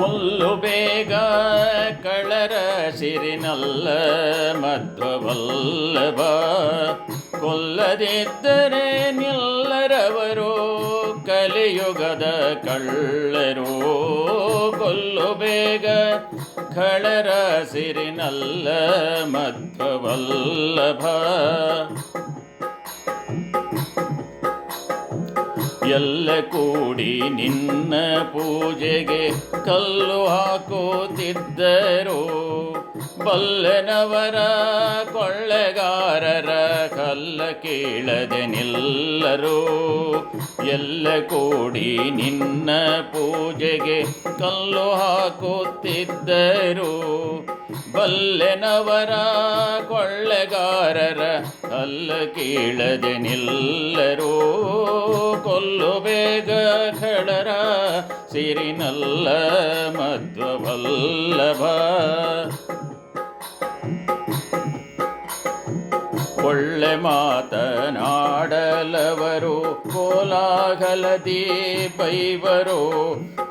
ಕೊಲ್ಲು ಬೇಗ ಕಳರ ಸಿರಿನಲ್ಲ ಮಧ್ವವಲ್ಲಭ ಕೊಲ್ಲದಿದ್ದರೆ ನಿಲ್ಲರವರು ಕಲಿಯುಗದ ಕಳ್ಳರು. ಕೊಲ್ಲು ಬೇಗ ಕಳರ ಸಿರಿನಲ್ಲ ಮಧ್ವವಲ್ಲಭ ಎಲ್ಲ ಕೂಡಿ ನಿನ್ನ ಪೂಜೆಗೆ ಕಲ್ಲು ಹಾಕುತ್ತಿದ್ದರು. ಬಲ್ಲನವರ ಕೊಳ್ಳೆಗಾರರ ಕಲ್ಲ ಕೇಳದೆ ನಿಲ್ಲರು. ಎಲ್ಲ ಕೂಡಿ ನಿನ್ನ ಪೂಜೆಗೆ ಕಲ್ಲು ಹಾಕುತ್ತಿದ್ದರು. ಬಲ್ಲೆನವರ ಕೊಳ್ಳೆಗಾರರ ಕಲ್ಲ ಕೇಳದೆ ನಿಲ್ಲರು. ಕೊಲ್ಲು ಬೇಗ ಖಡರ ಸಿರಿನಲ್ಲ ಮಧ್ವವಲ್ಲಭ. ಒಳ್ಳೆ ಮಾತನಾಡಲವರು, ಕೋಲಾಹಲದಿ ಬೈವರು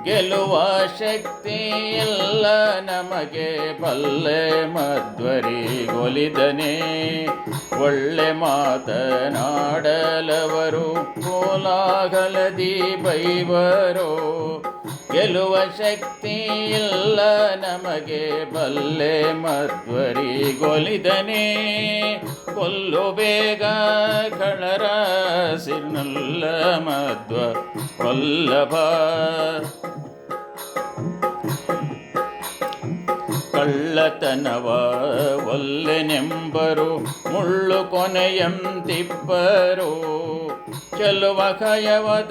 ಗೆಲ್ಲುವ ಶಕ್ತಿ ಇಲ್ಲ ನಮಗೆ ಬಲ್ಲೆ ಮಧ್ವರಿಗೊಲಿದನೆ ಒಳ್ಳೆ ಮಾತನಾಡಲವರು, ಕೋಲಾಹಲದಿ ಬೈವರು ಗೆಲ್ಲುವ ಶಕ್ತಿ ಇಲ್ಲ ನಮಗೆ ಬಲ್ಲೆ ಮಧ್ವರಿಗೊಲಿದನೆ ಕೊಲ್ಲು ಬೇಗ ಕಳರ ಸಿರ್ನಲ್ಲ ಮಧ್ವ ವಲ್ಲಭ ಕಳ್ಳತನವ ಒಲ್ಲೆನೆಂಬರು ಮುಳ್ಳು ಕೊನೆಯಂತಿಬ್ಬರು ಚೆಲುವ ಕಯವದನಾವರ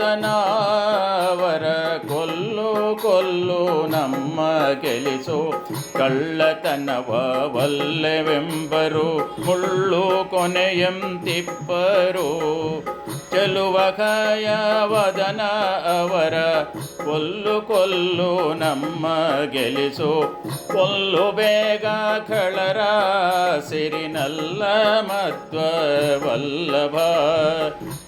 ಕೊಲ್ಲು ಕೊಲ್ಲು ನಮ್ಮ ಗೆಲಿಸು. ಕಳ್ಳತನವ ಒಲ್ಲೆವೆಂಬರು ಮುಳ್ಳು ಕೊನೆಯಂತಿಬ್ಬರು ಚೆಲುವ ವದನ ಅವರ ಕೊಲ್ಲು ಕೊಲ್ಲು ನಮ್ಮ ಗೆಲಿಸು. ಕೊಲ್ಲು ಬೇಗ ಖಳರ ಸಿರಿನಲ್ಲ ಮತ್ವ ವಲ್ಲಭ.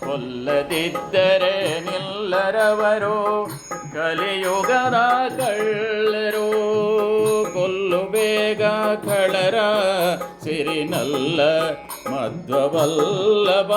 ಕೊಲ್ಲದಿದ್ದರೆ ನಿಲ್ಲರವರು ಕಲಿಯುಗದ ಕಳ್ಳರು. ಬೇಗ ಖಳರ ಸಿರಿನಲ್ಲ ಮಧ್ವ ವಲ್ಲಭ